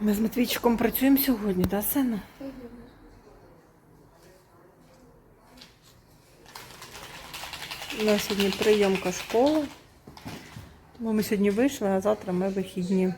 Ми з Матвійчиком працюємо сьогодні, так, сина? У нас сьогодні прийомка школи. Ми сьогодні вийшли, а завтра ми вихідні.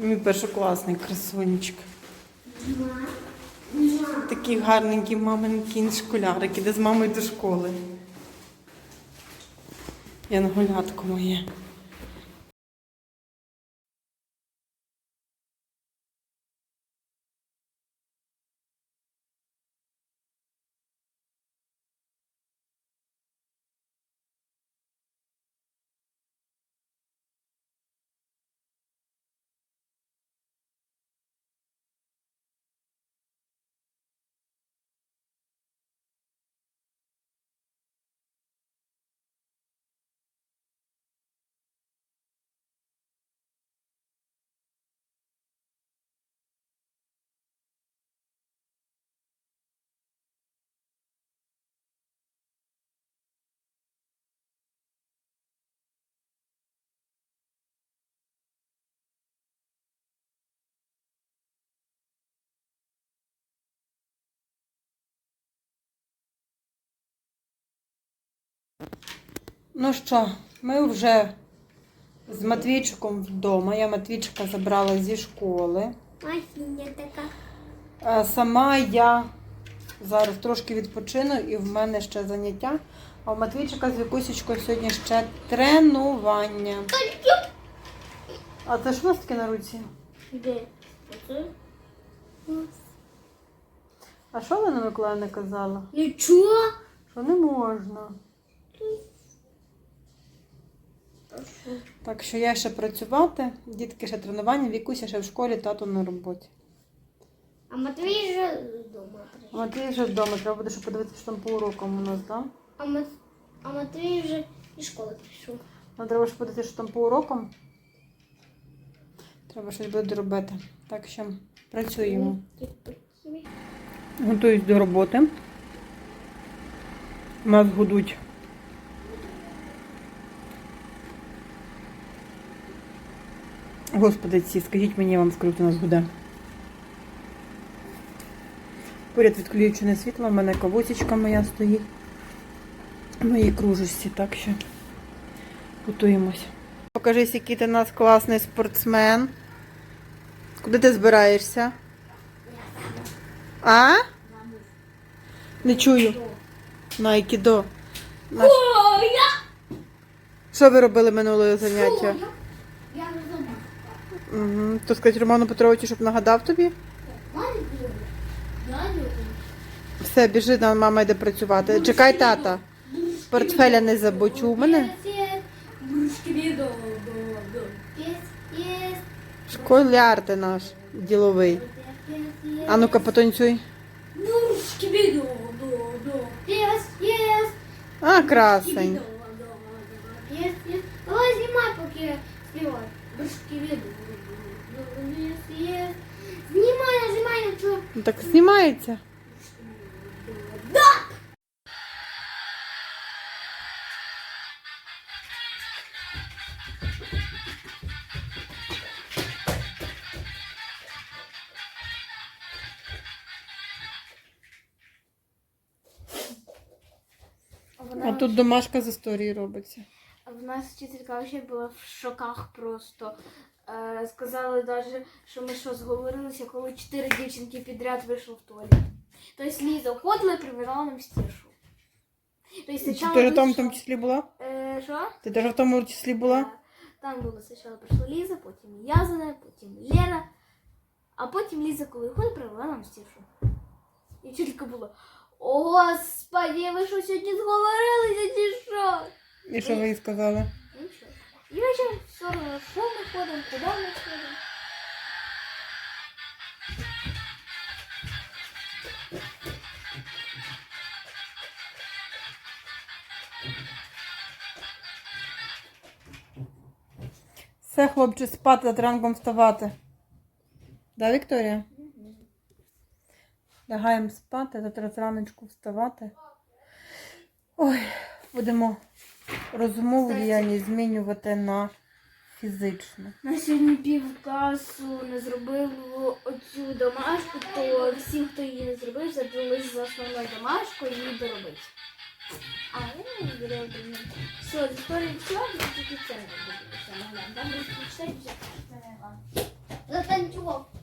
Мій першокласний красунечка. Такий гарненький маменький школярик, іде з мамою до школи. Янголятко моє. Ну що, ми вже з Матвійчиком вдома. Я Матвійчика забрала зі школи. Масіння така. А сама я зараз трошки відпочину і в мене ще заняття. А у Матвійчика з Вікусічкою сьогодні ще тренування. А це що у таке на руці? Де? А що Олена Миколаївна казала? Нічого. Що не можна. Так що я ще працювати, дітки ще тренування, Вікуся ще в школі, тато на роботі. А Матвій вже вдома А. Матвій вже вдома, треба буде ще подивитися, що там по урокам у нас, так? А, Мат... а Матвій вже із школи прийшов. Ну, треба ж подивитися, що там по урокам. Треба щось буде робити. Так що працюємо. Готуюсь до роботи. Нас годуть. Господи, ці, скажіть мені, я вам скажу, хто нас гуде. Поряд відключене світло, в мене кавусечка моя стоїть. В моїй кружечці, так що готуємось. Покажись, який ти у нас класний спортсмен. Куди ти збираєшся? А? Не чую. На айкідо. На- О, я! Що ви робили минулого заняття? Я не. Угу. То сказати Роману Петровичу, щоб нагадав тобі? Все, біжи, нам мама йде працювати. Чекай тата. Портфеля не забудь у мене. Школяр ти наш діловий. А ну-ка потанцюй. А, красень. Давай знімай, поки я Брушки віду. Yes, yes. Знімай, нажимай на чого. Ну, Так знімається. А тут домашка з історії робиться. В нас вчителька взагалі була в шоках просто. Е, сказали навіть, що ми що зговорилися, коли чотири дівчинки підряд вийшло в туалет. Тобто Ліза входила і прибирала нам стішу. Тобто Ти в тому вийшла- числі була? Е, що? Ти теж в тому числі була? Там було спочатку прийшла Ліза, потім я за нею, потім Лера, а потім Ліза, коли виходить, привела нам стішу. І вчителька була. О, господи, ви що сьогодні зговорилися чи що? І що ви їй сказали? Нічого. І вечір все одно, що ми ходимо, куди ми ходимо. Все, хлопче, спати, завтра ранком вставати. Да, Вікторія? Лягаємо спати, завтра зраночку вставати. Ой, будемо розумову діяльність змінювати на фізичну. На сьогодні пів класу не зробив оцю домашку, то всім, хто її не зробив, задались за основною домашкою її доробити. А я не зробив. Все, з історії пішла, тільки це не буде. Там вже. Затанцював.